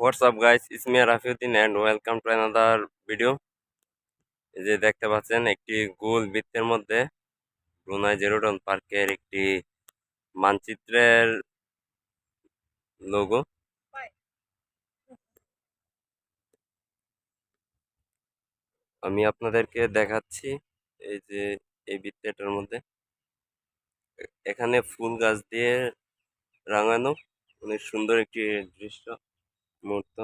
Up guys, it's me Rafiuddin and welcome to another video. এই যে দেখতে পাচ্ছেন একটি গোল বৃত্তের মধ্যে ব্রুনাই জেরোডন পার্কের একটি মানচিত্রের লোগো আমি আপনাদেরকে দেখাচ্ছি এই যে এই বৃত্তটার মধ্যে। এখানে ফুল গাছ দিয়ে রাঙানো অনেক সুন্দর একটি দৃশ্য। মুহূর্ত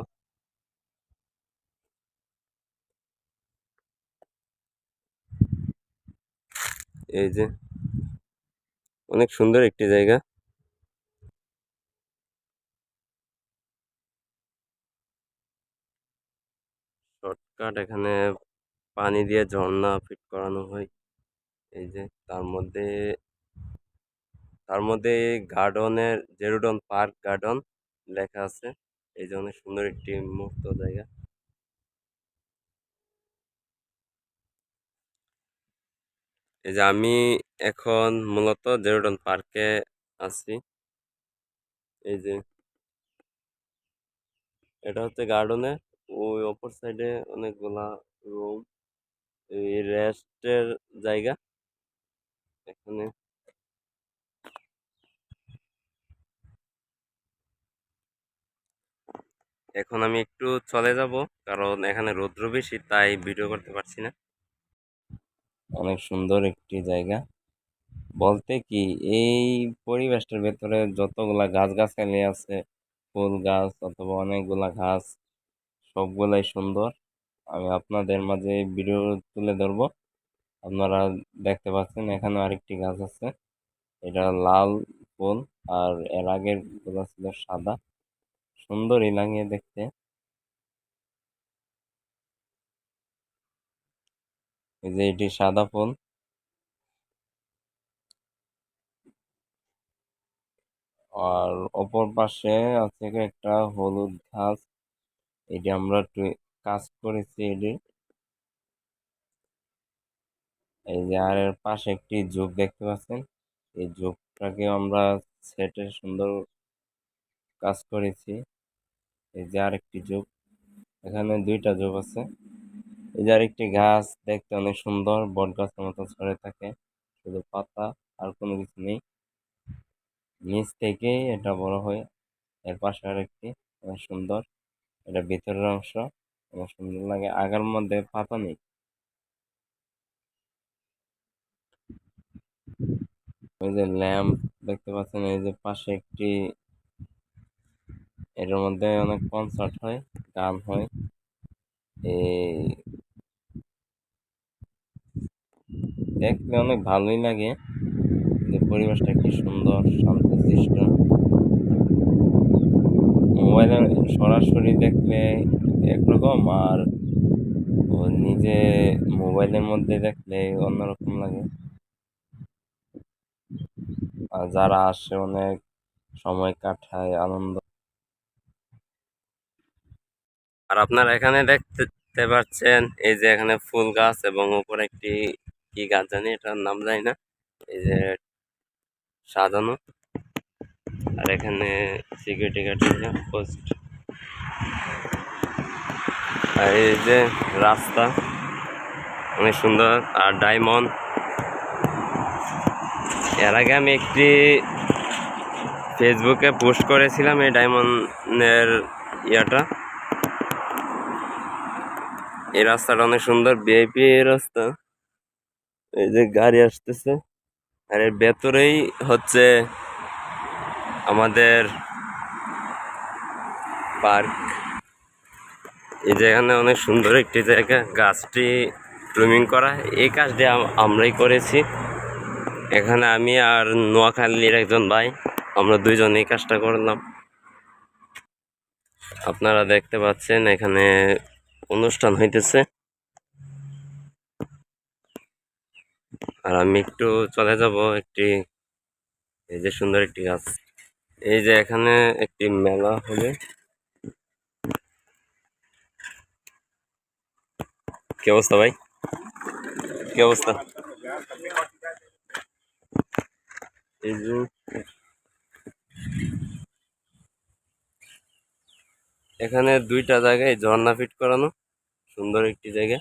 এই যে, অনেক সুন্দর একটি জায়গা। শর্টকাট এখানে পানি দিয়ে ঝর্ণা ফিট করানো হয়। এই যে, তার মধ্যে তার মধ্যে গার্ডনের জেরুডন পার্ক গার্ডন লেখা আছে। এই যে অনেক সুন্দর একটি মুক্ত জায়গা। এই যে আমি এখন মূলত জেরোডন পার্কে আছি। এই যে এটা হচ্ছে গার্ডনে ওই অপর সাইডে অনেকগুলা রুম এই রেস্টের জায়গা। এখানে এখন আমি একটু চলে যাব, কারণ এখানে রৌদ্র বেশি, তাই ভিডিও করতে পারছি না। অনেক সুন্দর একটি জায়গা। বলতে কি, এই পরিবেশটার ভেতরে যতগুলা গাছগাছালি আছে, ফুল গাছ অথবা অনেকগুলা ঘাস সবগুলাই সুন্দর। আমি আপনাদের মাঝে ভিডিও তুলে ধরবো। আপনারা দেখতে পাচ্ছেন, এখানে আরেকটি গাছ আছে। এটা লাল ফুল, আর এর আগেরগুলা ছিল সাদা। সুন্দরই লাগে দেখতে। এই যে এটি সাদা ফুল। আর অপর পাশে আছে একটা হলুদ ঘাস। এটি আমরা কাজ করেছি এটি। এই যে আর এর পাশে একটি ঝোপ দেখতে পাচ্ছেন। এই ঝোপটাকে আমরা সেটে সুন্দর কাজ করেছি। এই যে আরেকটি ঝোপ এখানে দুইটা ঝোপ আছে। এই যে আরেকটি গাছ দেখতে অনেক সুন্দর, বট গাছের মতো ছড়ে থাকে, শুধু পাতা আর কোনো কিছু নেই। নিচ থেকেই এটা বড় হয়, এর পাশে আরেকটি, অনেক সুন্দর। এটা ভিতরের অংশ, অনেক সুন্দর লাগে, আগার মধ্যে পাতা নেই। ওই যে ল্যাম্প দেখতে পাচ্ছেন, এই যে পাশে একটি এটার মধ্যে অনেক কনসার্ট হয়, গান হয়। এই দেখতে অনেক ভালোই লাগে। যে পরিবেশটা কি সুন্দর, শান্তশিষ্ট। মোবাইলে সরাসরি দেখলে একরকম আর নিজে মোবাইলের মধ্যে দেখলে অন্যরকম লাগে। আর যারা আসে অনেক সময় কাটায়, আনন্দ আর আপনারা এখানে দেখতে পাচ্ছেন, এই যে এখানে ফুল গাছ এবং উপরে একটি কি গাছ জানি, এটার নাম জানি না। এই যে সাজানো। আর এখানে সিকিউরিটি গার্ডের পোস্ট। আর এই যে রাস্তা, অনেক সুন্দর। আর ডায়মন্ড। এর আগে আমি একটি ফেসবুকে পোস্ট করেছিলাম এই ডায়মন্ডের ইয়াটা। এই রাস্তাটা অনেক সুন্দর ভিআইপি রাস্তা। এই যে গাড়ি আসতেছে। আর এর ভেতরেই হচ্ছে আমাদের পার্ক। এই জায়গানে অনেক সুন্দর একটি জায়গা। গাছটি ট্রুমিং করা। এই কাজটি আম- আমরাই করেছি। এখানে আমি আর নোয়াখালীর একজন ভাই, আমরা দুইজন এই কাজটা করলাম। আপনারা দেখতে পাচ্ছেন এখানে অনুষ্ঠান হইতেছে। আর আমি একটু চলে যাব একটি, এই যে সুন্দর একটি গাছ। এই যে এখানে একটি মেলা হবে। কি অবস্থা ভাই? কি অবস্থা? এই যে এখানে দুইটা জায়গায় ঝর্ণা ফিট করানো। সুন্দর একটি জায়গা।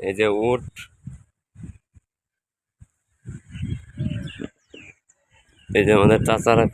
এই যে উট। এই যে আমাদের চাচারা